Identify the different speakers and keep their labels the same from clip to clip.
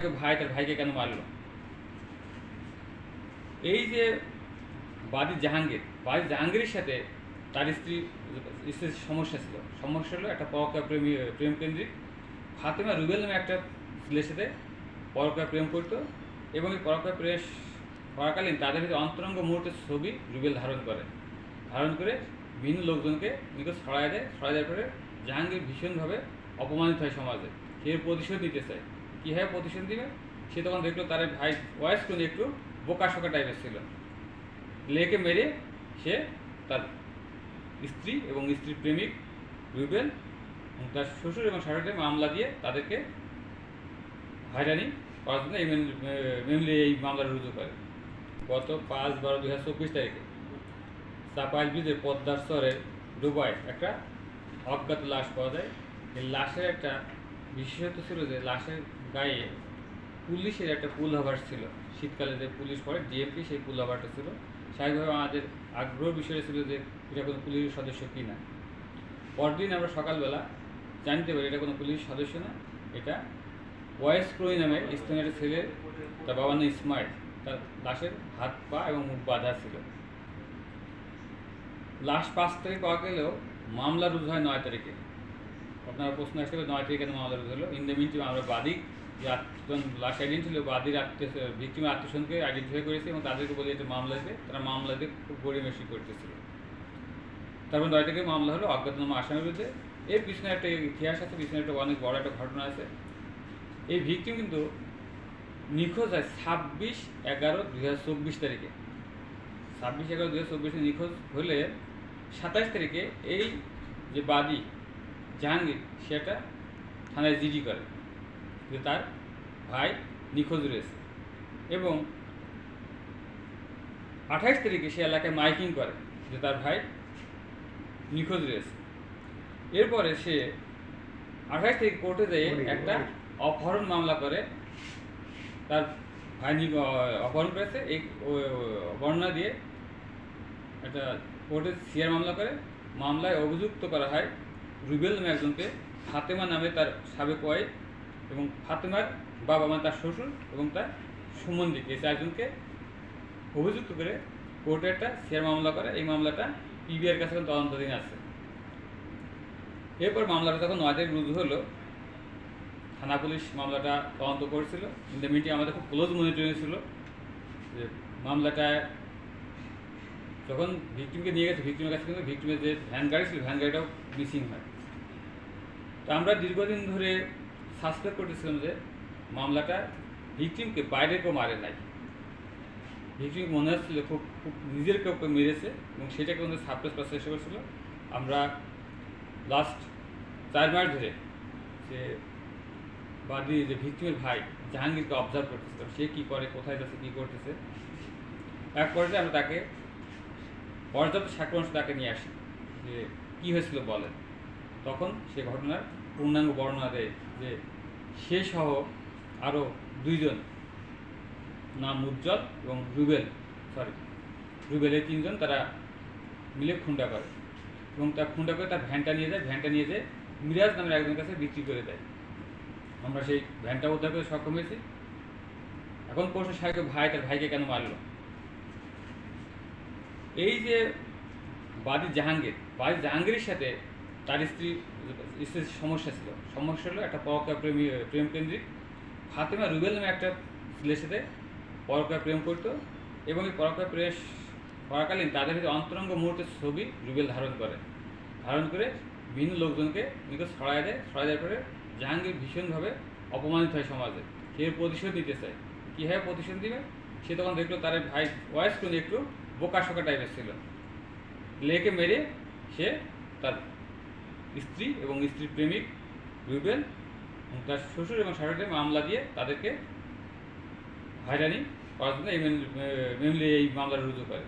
Speaker 1: ভাই তার ভাইকে কেন মারলো এই যে বাদী জাহাঙ্গীর বাদী জাহাঙ্গীরের সাথে তার স্ত্রী স্ত্রীর সমস্যা ছিল। সমস্যা হলো একটা পরকা প্রেমী, প্রেম কেন্দ্রিক। ফাতেমা রুবেল নামে একটা ছেলের সাথে পরকা প্রেম করতো এবং এই পরকা প্রেস করাকালীন তাদের ভিতরে অন্তরঙ্গ মুহূর্তের ছবি রুবেল ধারণ করে। ধারণ করে বিভিন্ন লোকজনকে নিকট ছড়ায় দেয়, ছড়ায় দেওয়ার পরে জাহাঙ্গীর ভীষণভাবে অপমানিত হয় সমাজে। সে প্রতিশোধ নিতে চায়। কীভাবে প্রতিশোধ দিবে? সে তখন দেখল তার ভাই বয়স কোন একটু বোকা শোকা টাইপের ছিল। লেকে মেরে সে তার স্ত্রী এবং স্ত্রীর প্রেমিক রুবেল তার শ্বশুর এবং শাশুড়ির মামলা দিয়ে তাদেরকে হয়রানি করার জন্য এই মেনলি এই মামলা রুজু করে। গত পাঁচ বারো দুই হাজার চব্বিশ তারিখে চাপাইল ব্রিজের পদ্মার স্তরে ডুবায় একটা অজ্ঞাত লাশ পাওয়া যায়। এই লাশের একটা বিশেষত্ব ছিল যে লাশের গায়ে পুলিশের একটা পুল হাভার ছিল। শীতকালে যে পুলিশ পড়ে ডিএমপি সেই পুল হাভারটা ছিল। স্বাভাবিকভাবে আমাদের আগ্রহ বিষয় ছিল যে এটা কোনো পুলিশের সদস্য কি না। পরদিন আমরা সকালবেলা জানতে পারি এটা কোনো পুলিশ সদস্য না। এটা ওয়াইস ক্রোই নামে স্থানীয় একটা ছেলে, তার বাবার নাম স্মার্ট তার লাশের হাত পা এবং মুখ বাঁধা ছিল। লাশ পাঁচ তারিখ পাওয়া গেলেও মামলা রুজু হয় নয় তারিখে। আপনার প্রশ্ন আসতে নয় তারিখে মামলা রুজু হলো? ইন দ্য আমরা বাদী। যে আত্মজন লাশ আইডেন্টি ছিল, বাদীর আত্মীয় ভিক্টিমের আত্মীয়স্বজনকে আইডেন্টিফাই করেছে এবং তাদেরকে বলে এটা মামলা দিতে তারা মামলা দিয়ে খুব গড়িমেশি করতেছিল। তারপর নয় তারিখে মামলা হলো অজ্ঞাতনামা আসামের বিরুদ্ধে এর পিছনে একটা ইতিহাস আছে, পিছনে একটা অনেক বড় একটা ঘটনা আছে। এই ভিকটিম কিন্তু নিখোঁজ হয় ছাব্বিশ এগারো দুই হাজার চব্বিশ তারিখে। ছাব্বিশ এগারো দুই হাজার চব্বিশে নিখোঁজ হলে সাতাশ তারিখে এই যে বাদী জাহাঙ্গীর সেটা থানায় জিডি করে। যে তার ভাই নিখোঁজ রয়েছে। এবং আঠাইশ তারিখে সে এলাকায় মাইকিং করে যে তার ভাই নিখোঁজ রয়েছে। এরপরে সে আঠাইশ তারিখ কোর্টে যেয়ে একটা অপহরণ মামলা করে তার ভাই অপহরণ করেছে। এই বর্ণনা দিয়ে একটা কোর্টে সিয়ার মামলা করে। মামলায় অভিযুক্ত করা হয় রুবেল নামে একজনকে। ফাতেমা নামে তার সাবেক ওয়াইফ এবং ফাতেমার বাবা মানে তার শ্বশুর এবং তার সম্বন্ধীকে এই চারজনকে অভিযুক্ত করে কোর্টে একটা সিয়ার মামলা করে। এই মামলাটা পিবিআর কাছে এখন তদন্তাধীন আছে। এরপর মামলাটা যখন নয় তারিখ রুজু হলো, থানা পুলিশ মামলাটা তদন্ত করেছিল। দ্য মিটিং আমাদের খুব ক্লোজ মনিটরিং ছিল যে মামলাটায় যখন ভিক্টিমকে নিয়ে গেছে ভিক্টিমের কাছে কিন্তু ভিক্টিমের যে ভ্যান গাড়ি ছিল, ভ্যান গাড়িটাও মিসিং হয়। তো আমরা দীর্ঘদিন ধরে সাসপেক্ট করতেছিলাম যে মামলাটা ভিক্টিমকে বাইরে কেউ মারে নাই। ভিক্টিম মনে হচ্ছিল খুব খুব নিজের কেউ মেরেছে এবং সেটাকে আমাদের সাপ্রেস করার চেষ্টা করছিল। আমরা লাস্ট চার মাস ধরে যে বাদী যে ভিক্টিমের ভাই জাহাঙ্গীরকে অবজার্ভ করতেছিলাম। সে কী করে, কোথায় যাচ্ছে, কী করতেছে। এক পর্যায়ে আমরা তাকে পর্যাপ্ত সাক্ষ্যাংশ তাকে নিয়ে আসি যে কী হয়েছিল বলেন। তখন সে ঘটনার পূর্ণাঙ্গ বর্ণনা দেয় যে সে সহ আরও দুইজন নাম উজ্জ্বল এবং রুবেল সরি রুবেল এই তিনজন তারা মিলে খুন্ডা করে এবং তার খুন্ডা করে তার ভ্যানটা নিয়ে যায়, ভ্যানটা নিয়ে যায় মিরাজ নামের একজনের কাছে বিক্রি করে দেয়। আমরা সেই ভ্যানটা উদ্ধার করে সক্ষম হয়েছি। এখন প্রশ্ন, সাহেবের ভাই তার ভাইকে কেন মারলো? এই যে বাদী জাহাঙ্গীর, বাদী জাহাঙ্গীরের সাথে তার স্ত্রী, স্ত্রীর সমস্যা ছিল। সমস্যা হলো একটা পরকা প্রেমী, প্রেম কেন্দ্রিক। ফাতেমা রুবেল নামে একটা ছেলের সাথে পরকা প্রেম করতো এবং এই পরকা প্রেস করাকালীন তাদের ভিতরে অন্তরঙ্গ মুহূর্তের ছবি রুবেল ধারণ করে। ধারণ করে বিভিন্ন লোকজনকে নিকট ছড়ায় দেয়। ছড়ায় দেওয়ার পরে জাহাঙ্গীর ভীষণভাবে অপমানিত হয় সমাজে। সে প্রতিশোধ নিতে চায়। কীভাবে প্রতিশোধ দিবে সে তখন দেখল তার ভাই বয়স কোন একটু বোকা শোকা টাইপের ছিল। লেকে মেরে সে তার স্ত্রী এবং স্ত্রীর প্রেমিক রুবেল তার শ্বশুর এবং শাশুড়ির মামলা দিয়ে তাদেরকে হয়রানি করার জন্য এই এই মামলাটা রুজু করে।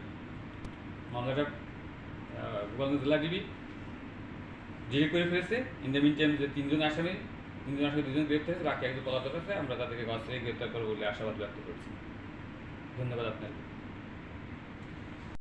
Speaker 1: মামলাটা গোপালগঞ্জ জেলা ডিবি ডিলি করে ফেলেছে। ইন দ্য মিন টাইম যে তিনজন আসামি তিনজন আসামি, দুজন গ্রেপ্তার হয়েছে, বাকি একজন পলাতক আছে। আমরা তাদেরকে গছ থেকে গ্রেপ্তার করব বলে আশাবাদ ব্যক্ত করছি। ধন্যবাদ আপনাকে